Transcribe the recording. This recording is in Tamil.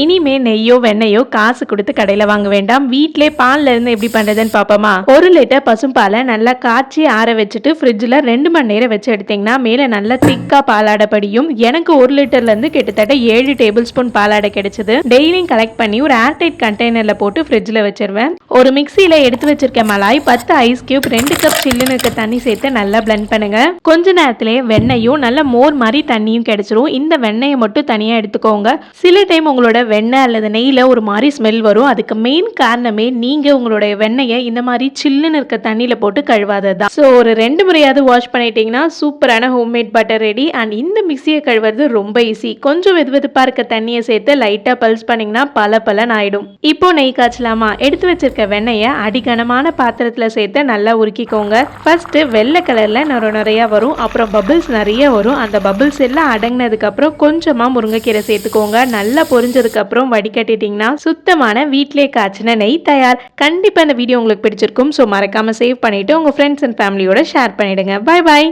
இனிமே நெய்யோ வெண்ணையோ காசு கொடுத்து கடையில வாங்க வேண்டாம். வீட்டிலே பால்ல இருந்து எப்படி பண்றதுன்னு பாப்போமா? ஒரு லிட்டர் பசும்பாலை நல்லா காய்ச்சி ஆற வச்சுட்டு ஃப்ரிட்ஜில் ரெண்டு மணி நேரம் வச்சு எடுத்தீங்கன்னா மேலே நல்லா திக்கா பாலாடை படியும். எனக்கு ஒரு லிட்டர்ல இருந்து கிட்டத்தட்ட ஏழு டேபிள் ஸ்பூன் பாலாடை கிடைச்சது. டெய்லியும் கலெக்ட் பண்ணி ஒரு ஏர்டைட் கண்டெய்னர்ல போட்டு ஃப்ரிட்ஜில் வச்சிருவேன். ஒரு மிக்சியில எடுத்து வச்சிருக்க மலாய் பத்து ஐஸ் கியூப் ரெண்டு கப் சில்லுன்னு இருக்க தண்ணி சேர்த்து நல்லா பிளெண்ட் பண்ணுங்க. கொஞ்ச நேரத்திலே வெண்ணையும் நல்ல மோர் மாதிரி தண்ணியும் கிடைச்சிரும். இந்த வெண்ணெயை மட்டும் தனியா எடுத்துக்கோங்க. சில டைம் உங்களோட வெண்ணெய் அல்லது நெய்யில் ஒரு மாதிரி ஸ்மெல் வரும். அதுக்கு மெயின் காரணமே நீங்கள் உங்களுடைய வெண்ணெயை இந்த மாதிரி சில்லுன்னு இருக்க தண்ணியில் போட்டு கழுவாதது தான் ஸோ ஒரு ரெண்டு முறையாவது வாஷ் பண்ணிட்டீங்கன்னா சூப்பரான ஹோம்மேட் பட்டர் ரெடி அண்ட் இந்த மிக்சியை கழுவுறது ரொம்ப ஈஸி கொஞ்சம் வெது வெதுப்பாக இருக்க தண்ணியை சேர்த்து லைட்டாக பல்ஸ் பண்ணிங்கன்னா பல பலன் ஆயிடும். இப்போ நெய் காய்ச்சலாமா? எடுத்து வச்சிருக்க வெண்ணெயை அடிகனமான பாத்திரத்தில் சேர்த்து நல்லா உருக்கிக்கோங்க. ஃபர்ஸ்ட் வெள்ளை கலரில் நிறைய நிறையா வரும். அப்புறம் பபிள்ஸ் நிறைய வரும். அந்த பபிள்ஸ் எல்லாம் அடங்கினதுக்கப்புறம் அப்புறம் கொஞ்சமா முருங்கைக்கீரை சேர்த்துக்கோங்க. நல்லா பொரிஞ்சதுக்கு அப்புறம் வடிகட்டிட்டீங்கன்னா சுத்தமான வீட்டிலே காய்ச்சின நெய் தயார். கண்டிப்பாக இந்த வீடியோ உங்களுக்கு பிடிச்சிருக்கும் ஸோ மறக்காம சேவ் பண்ணிட்டு உங்க ஃப்ரெண்ட்ஸ் அண்ட் ஃபேமிலியோட ஷேர் பண்ணிடுங்க. Bye bye